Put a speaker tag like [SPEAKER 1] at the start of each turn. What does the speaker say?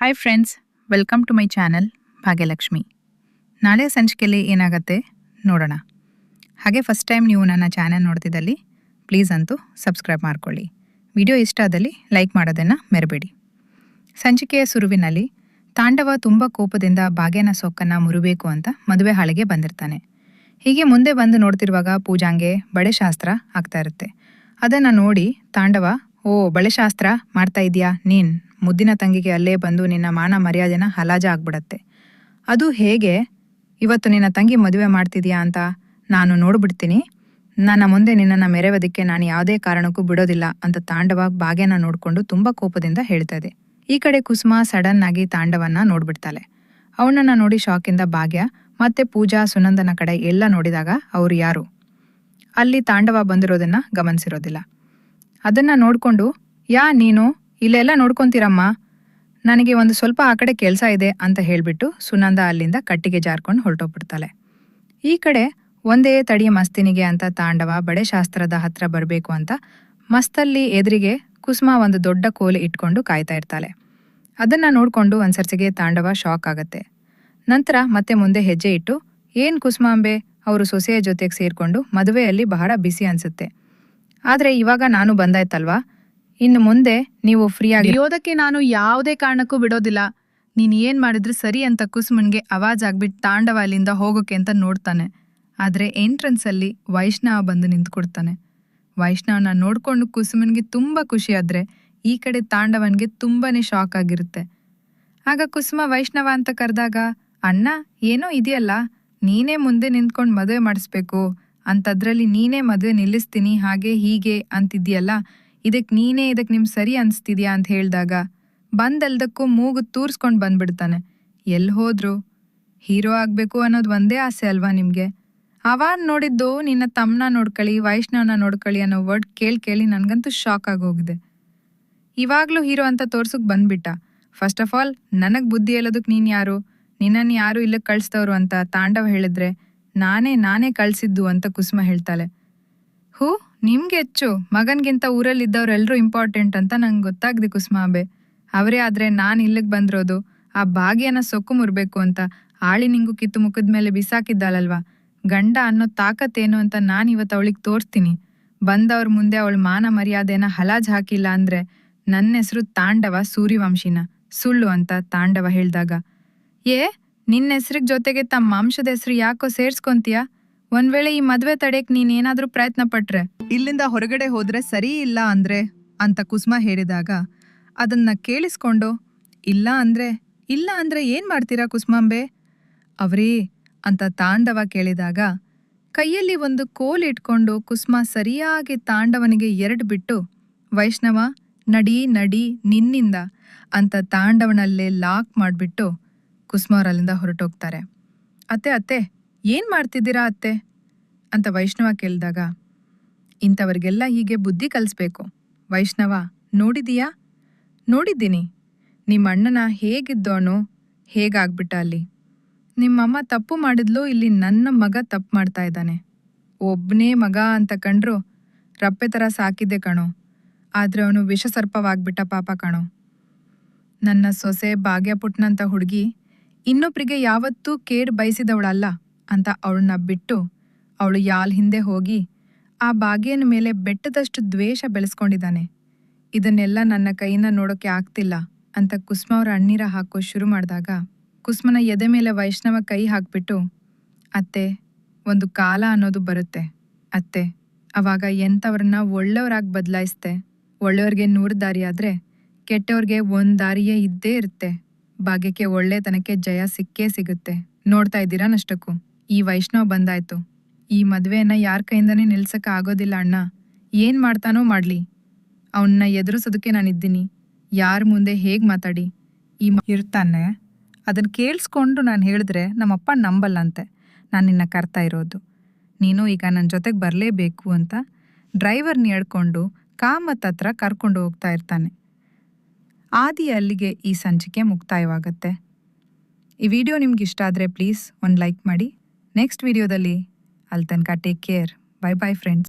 [SPEAKER 1] Hi friends welcome to my channel Bhagyalakshmi ನಾಳೆ ಸಂಚಿಕೆಯಲ್ಲಿ ಏನಾಗತ್ತೆ ನೋಡೋಣ. ಹಾಗೆ ಫಸ್ಟ್ ಟೈಮ್ ನೀವು ನನ್ನ ಚಾನಲ್ ನೋಡ್ತಿದ್ದಲ್ಲಿ ಪ್ಲೀಸ್ ಅಂತೂ ಸಬ್ಸ್ಕ್ರೈಬ್ ಮಾಡ್ಕೊಳ್ಳಿ. ವಿಡಿಯೋ ಇಷ್ಟ ಆದಲ್ಲಿ ಲೈಕ್ ಮಾಡೋದನ್ನು ಮೆರಬೇಡಿ. ಸಂಚಿಕೆಯ ಸುರುವಿನಲ್ಲಿ, ತಾಂಡವ ತುಂಬ ಕೋಪದಿಂದ ಭಾಗ್ಯನ ಸೊಕ್ಕನ್ನು ಮುರಿಬೇಕು ಅಂತ ಮದುವೆ ಹಾಳಿಗೆ ಬಂದಿರ್ತಾನೆ. ಹೀಗೆ ಮುಂದೆ ಬಂದು ನೋಡ್ತಿರುವಾಗ ಪೂಜಾಂಗೆ ಬಡೆಶಾಸ್ತ್ರ ಆಗ್ತಾ ಇರುತ್ತೆ. ಅದನ್ನು ನೋಡಿ ತಾಂಡವ ಓ, ಬಳೆಶಾಸ್ತ್ರ ಮಾಡ್ತಾ ಇದೀಯಾ? ನೀನ್ ಮುದ್ದಿನ ತಂಗಿಗೆ ಅಲ್ಲೇ ಬಂದು ನಿನ್ನ ಮಾನ ಮರ್ಯಾದೆನ ಹಲಾಜ ಆಗ್ಬಿಡತ್ತೆ. ಅದು ಹೇಗೆ? ಇವತ್ತು ನಿನ್ನ ತಂಗಿ ಮದುವೆ ಮಾಡ್ತಿದ್ಯಾ ಅಂತ ನಾನು ನೋಡ್ಬಿಡ್ತೀನಿ. ನನ್ನ ಮುಂದೆ ನಿನ್ನನ್ನು ಮೆರೆಯೋದಕ್ಕೆ ನಾನು ಯಾವುದೇ ಕಾರಣಕ್ಕೂ ಬಿಡೋದಿಲ್ಲ ಅಂತ ತಾಂಡವ ಭಾಗ್ಯನ ನೋಡಿಕೊಂಡು ತುಂಬ ಕೋಪದಿಂದ ಹೇಳ್ತಾ ಇದೆ ಈ ಕಡೆ ಕುಸುಮ ಸಡನ್ ಆಗಿ ತಾಂಡವನ್ನ ನೋಡ್ಬಿಡ್ತಾಳೆ. ಅವನನ್ನ ನೋಡಿ ಶಾಕಿಂದ ಭಾಗ್ಯ, ಮತ್ತೆ ಪೂಜಾ, ಸುನಂದನ ಕಡೆ ಎಲ್ಲ ನೋಡಿದಾಗ ಅವ್ರು ಯಾರು? ಅಲ್ಲಿ ತಾಂಡವ ಬಂದಿರೋದನ್ನ ಗಮನಿಸಿರೋದಿಲ್ಲ. ಅದನ್ನ ನೋಡ್ಕೊಂಡು, ಯಾ, ನೀನು? ಇಲ್ಲೆಲ್ಲ ನೋಡ್ಕೊಂತೀರಮ್ಮ? ನನಗೆ ಒಂದು ಸ್ವಲ್ಪ ಆ ಕಡೆ ಕೆಲಸ ಇದೆ, ಅಂತ ಹೇಳಿಬಿಟ್ಟು ಸುನಂದ ಅಲ್ಲಿಂದ ಕಟ್ಟಿಗೆ ಜಾರ್ಕೊಂಡು ಹೊರಟೋಗ್ಬಿಡ್ತಾಳೆ. ಈ ಕಡೆ ಒಂದೇ ತಡಿಯ ಮಸ್ತಿನಿಗೆ ಅಂತ ತಾಂಡವ ಬಡೆ ಶಾಸ್ತ್ರದ ಹತ್ರ ಬರಬೇಕು ಅಂತ ಮಸ್ತಲ್ಲಿ ಎದುರಿಗೆ ಕುಸುಮ ಒಂದು ದೊಡ್ಡ ಕೋಲು ಇಟ್ಕೊಂಡು ಕಾಯ್ತಾ ಇರ್ತಾಳೆ. ಅದನ್ನು ನೋಡಿಕೊಂಡು ಒಂದ್ಸರ್ಸಿಗೆ ತಾಂಡವ ಶಾಕ್ ಆಗತ್ತೆ. ನಂತರ ಮತ್ತೆ ಮುಂದೆ ಹೆಜ್ಜೆ ಇಟ್ಟು, ಏನು ಕುಸುಮಾಂಬೆ? ಅವರು ಸೊಸೆಯ ಜೊತೆಗೆ ಸೇರಿಕೊಂಡು ಮದುವೆಯಲ್ಲಿ ಬಹಳ ಬಿಸಿ ಅನ್ಸುತ್ತೆ. ಆದ್ರೆ ಇವಾಗ ನಾನು ಬಂದಾಯ್ತಲ್ವಾ? ಇನ್ನು ಮುಂದೆ ನೀವು ಫ್ರೀಯಾಗಿ
[SPEAKER 2] ಇರೋದಕ್ಕೆ ನಾನು ಯಾವುದೇ ಕಾರಣಕ್ಕೂ ಬಿಡೋದಿಲ್ಲ. ನೀನ್ ಏನ್ ಮಾಡಿದ್ರು ಸರಿ ಅಂತ ಕುಸುಮನ್ಗೆ ಅವಾಜ್ ಆಗ್ಬಿಟ್ಟು ತಾಂಡವ ಅಲ್ಲಿಂದ ಹೋಗೋಕೆ ಅಂತ ನೋಡ್ತಾನೆ. ಆದ್ರೆ ಎಂಟ್ರೆನ್ಸ್ ಅಲ್ಲಿ ವೈಷ್ಣವ ಬಂದು ನಿಂತ್ಕೊಡ್ತಾನೆ. ವೈಷ್ಣವನ ನೋಡ್ಕೊಂಡು ಕುಸುಮನ್ಗೆ ತುಂಬಾ ಖುಷಿ ಆದ್ರೆ ಈ ಕಡೆ ತಾಂಡವನ್ಗೆ ತುಂಬಾನೇ ಶಾಕ್ ಆಗಿರುತ್ತೆ. ಆಗ ಕುಸುಮ ವೈಷ್ಣವ ಅಂತ ಕರೆದಾಗ, ಅಣ್ಣ, ಏನೋ ಇದೆಯಲ್ಲ? ನೀನೇ ಮುಂದೆ ನಿಂತ್ಕೊಂಡು ಮದುವೆ ಮಾಡಿಸ್ಬೇಕು. ಅಂತದ್ರಲ್ಲಿ ನೀನೇ ಮದುವೆ ನಿಲ್ಲಿಸ್ತೀನಿ, ಹಾಗೆ ಹೀಗೆ ಅಂತಿದ್ಯಲ್ಲ ಇದಕ್ ನೀನೇ ಇದಕ್ಕೆ ನಿಮ್ ಸರಿ ಅನ್ಸ್ತಿದ್ಯಾ ಅಂತ ಹೇಳ್ದಾಗ, ಬಂದಲ್ದಕ್ಕೂ ಮೂಗು ತೂರ್ಸ್ಕೊಂಡ್ ಬಂದ್ಬಿಡ್ತಾನೆ. ಎಲ್ ಹೋದ್ರು? ಹೀರೋ ಆಗ್ಬೇಕು ಅನ್ನೋದು ಒಂದೇ ಆಸೆ ಅಲ್ವಾ ನಿಮ್ಗೆ? ಅವಾಗ ನೋಡಿದ್ದು ನಿನ್ನ ತಮ್ಮನ ನೋಡ್ಕೊಳ್ಳಿ, ವೈಷ್ಣವನ ನೋಡ್ಕೊಳ್ಳಿ ಅನ್ನೋ ವರ್ಡ್ ಕೇಳಿ ಕೇಳಿ ನನಗಂತೂ ಶಾಕ್ ಆಗೋಗಿದೆ ಇವಾಗ್ಲೂ ಹೀರೋ ಅಂತ ತೋರ್ಸಕ್ ಬಂದ್ಬಿಟ್ಟ. ಫಸ್ಟ್ ಆಫ್ ಆಲ್ ನನಗ್ ಬುದ್ಧಿ ಹೇಳೋದಕ್ ನೀನ್ ಯಾರು? ನಿನ್ನನ್ ಯಾರು ಇಲ್ಲಕ್ ಕಳ್ಸ್ತವ್ರು ಅಂತ ತಾಂಡವ ಹೇಳಿದ್ರೆ ನಾನೇ ನಾನೇ ಕಳ್ಸಿದ್ದು ಅಂತ ಕುಸುಮ ಹೇಳ್ತಾಳೆ. ಹೂ, ನಿಮ್ಗೆ ಹೆಚ್ಚು? ಮಗನ್ಗಿಂತ ಊರಲ್ಲಿದ್ದವ್ರೆಲ್ರೂ ಇಂಪಾರ್ಟೆಂಟ್ ಅಂತ ನಂಗೆ ಗೊತ್ತಾಗ್ದೆ ಕುಸುಮಾಬೆ ಅವರೇ ಆದ್ರೆ ನಾನು ಇಲ್ಲಿಗೆ ಬಂದಿರೋದು. ಆ ಭಾಗ್ಯನ ಸೊಕ್ಕು ಮುರ್ಬೇಕು ಅಂತ ಆಳಿ ನಿಂಗು ಕಿತ್ತು ಮುಖದ ಮೇಲೆ ಬಿಸಾಕಿದ್ದಾಳಲ್ವಾ? ಗಂಡ ಅನ್ನೋ ತಾಕತ್ತೇನು ಅಂತ ನಾನು ಇವತ್ತು ಅವಳಿಗೆ ತೋರಿಸ್ತೀನಿ. ಬಂದವ್ರ ಮುಂದೆ ಅವಳು ಮಾನ ಮರ್ಯಾದೆನ ಹಲಾಜ್ ಹಾಕಿಲ್ಲ ಅಂದ್ರೆ ನನ್ನ ಹೆಸರು ತಾಂಡವ ಸೂರ್ಯವಂಶಿನ. ಸುಳ್ಳು ಅಂತ ತಾಂಡವ ಹೇಳ್ದಾಗ. ಏ ನಿನ್ನ ಹೆಸ್ರಿಗ್ ಜೊತೆಗೆ ತಮ್ಮ ಮಾಂಸದ ಹೆಸರು ಯಾಕೋ ಸೇರ್ಸ್ಕೊಂತೀಯ? ಒಂದ್ ವೇಳೆ ಈ ಮದ್ವೆ ತಡೆಯಕ್ ನೀನ್ ಏನಾದ್ರೂ ಪ್ರಯತ್ನ ಪಟ್ರೆ?
[SPEAKER 1] ಇಲ್ಲಿಂದ ಹೊರಗಡೆ ಹೋದ್ರೆ ಸರಿ ಇಲ್ಲ ಅಂದ್ರೆ? ಅಂತ ಕುಸುಮ ಹೇಳಿದಾಗ, ಅದನ್ನ ಕೇಳಿಸ್ಕೊಂಡು, ಇಲ್ಲ ಅಂದ್ರೆ? ಇಲ್ಲ ಅಂದ್ರೆ ಏನ್ ಮಾಡ್ತೀರಾ ಕುಸುಮಾಂಬೆ? ಅವ್ರೀ, ಅಂತ ತಾಂಡವ ಕೇಳಿದಾಗ, ಕೈಯಲ್ಲಿ ಒಂದು ಕೋಲ್ ಇಟ್ಕೊಂಡು ಕುಸುಮ ಸರಿಯಾಗಿ ತಾಂಡವನಿಗೆ ಎರಡು ಬಿಟ್ಟು, ವೈಷ್ಣವ, ನಡಿ ನಡಿ ನಿನ್ನಿಂದ, ಅಂತ ತಾಂಡವನಲ್ಲೇ ಲಾಕ್ ಮಾಡ್ಬಿಟ್ಟು ಕುಸುಮ ಅಲ್ಲಿಂದ ಹೊರಟೋಗ್ತಾರೆ. ಅತ್ತೆ ಅತ್ತೆ, ಏನ್ ಮಾಡ್ತಿದ್ದೀರಾ ಅತ್ತೆ? ಅಂತ ವೈಷ್ಣವ ಕೇಳಿದಾಗ, ಇಂಥವ್ರಿಗೆಲ್ಲ ಹೀಗೆ ಬುದ್ಧಿ ಕಲಿಸ್ಬೇಕು. ವೈಷ್ಣವ, ನೋಡಿದೀಯಾ? ನೋಡಿದ್ದೀನಿ. ನಿಮ್ಮ ಅಣ್ಣನ ಹೇಗಿದ್ದೋನು ಹೇಗಾಗ್ಬಿಟ್ಟ ಅಲ್ಲಿ? ನಿಮ್ಮಮ್ಮ ತಪ್ಪು ಮಾಡಿದ್ಲು, ಇಲ್ಲಿ ನನ್ನ ಮಗ ತಪ್ಪು ಮಾಡ್ತಾ ಇದ್ದಾನೆ. ಒಬ್ಬನೇ ಮಗ ಅಂತ ಕಂಡ್ರು ರಪ್ಪೆ ಥರ ಸಾಕಿದ್ದೆ ಕಣೋ. ಆದ್ರೆ ಅವನು ವಿಷಸರ್ಪವಾಗ್ಬಿಟ್ಟ ಪಾಪ ಕಣೋ. ನನ್ನ ಸೊಸೆ ಭಾಗ್ಯಪುಟ್ನಂತ ಹುಡುಗಿ ಇನ್ನೊಬ್ರಿಗೆ ಯಾವತ್ತೂ ಕೇಡ್ ಬಯಸಿದವಳಲ್ಲ ಅಂತ ಅವಳನ್ನ ಬಿಟ್ಟು ಅವಳು ಯಾಲ್ ಹಿಂದೆ ಹೋಗಿ ಆ ಬಾಗಿಯನ ಮೇಲೆ ಬೆಟ್ಟದಷ್ಟು ದ್ವೇಷ ಬೆಳೆಸ್ಕೊಂಡಿದ್ದಾನೆ. ಇದನ್ನೆಲ್ಲ ನನ್ನ ಕೈಯಿಂದ ನೋಡೋಕೆ ಆಗ್ತಿಲ್ಲ ಅಂತ ಕುಸ್ಮ ಅವರ ಅಣ್ಣೀರ ಹಾಕೋ ಶುರು ಮಾಡಿದಾಗ ಕುಸ್ಮನ ಎದೆ ಮೇಲೆ ವೈಷ್ಣವ ಕೈ ಹಾಕ್ಬಿಟ್ಟು, ಅತ್ತೆ, ಒಂದು ಕಾಲ ಅನ್ನೋದು ಬರುತ್ತೆ. ಅತ್ತೆ, ಅವಾಗ ಎಂಥವ್ರನ್ನ ಒಳ್ಳೆಯವರಾಗಿ ಬದಲಾಯಿಸ್ತೆ. ಒಳ್ಳೆಯವ್ರಿಗೆ ನೂರು ದಾರಿ ಆದ್ರೆ ಕೆಟ್ಟವ್ರಿಗೆ ಒಂದು ದಾರಿಯೇ ಇದ್ದೇ ಇರುತ್ತೆ. ಭಾಗ್ಯಕ್ಕೆ ಒಳ್ಳೆತನಕ್ಕೆ ಜಯ ಸಿಕ್ಕೇ ಸಿಗುತ್ತೆ. ನೋಡ್ತಾ ಇದ್ದೀರಾ ನಷ್ಟಕ್ಕೂ? ಈ ವೈಷ್ಣವ್ ಬಂದಾಯ್ತು. ಈ ಮದುವೆಯನ್ನ ಯಾರ ಕೈಯಿಂದನೇ ನಿಲ್ಸಕ್ಕೆ ಆಗೋದಿಲ್ಲ ಅಣ್ಣ. ಏನ್ ಮಾಡ್ತಾನೋ ಮಾಡ್ಲಿ. ಅವನ್ನ ಎದುರಿಸೋದಕ್ಕೆ ನಾನಿದ್ದೀನಿ. ಯಾರ ಮುಂದೆ ಹೇಗ್ ಮಾತಾಡಿ? ಈ ಇರ್ತಾನೆ. ಅದನ್ನ ಕೇಳಿಸ್ಕೊಂಡು ನಾನು ಹೇಳಿದ್ರೆ ನಮ್ಮಪ್ಪ ನಂಬಲ್ಲಂತೆ. ನಾನು ನಿನ್ನ ಕರ್ತಾ ಇರೋದು. ನೀನು ಈಗ ನನ್ನ ಜೊತೆಗೆ ಬರಲೇಬೇಕು ಅಂತ ಡ್ರೈವರ್ನ ಹೇಳ್ಕೊಂಡು ಕಾಮತ್ ಹತ್ರ ಕರ್ಕೊಂಡು ಹೋಗ್ತಾ ಇರ್ತಾನೆ. ಆದಿ ಅಲ್ಲಿಗೆ ಈ ಸಂಚಿಕೆ ಮುಕ್ತಾಯವಾಗುತ್ತೆ. ಈ ವಿಡಿಯೋ ನಿಮ್ಗೆ ಇಷ್ಟ ಆದರೆ ಪ್ಲೀಸ್ ಒಂದು ಲೈಕ್ ಮಾಡಿ. ನೆಕ್ಸ್ಟ್ ವಿಡಿಯೋದಲ್ಲಿ ಅಲ್ಲಿ ತನಕ take care. Bye bye friends.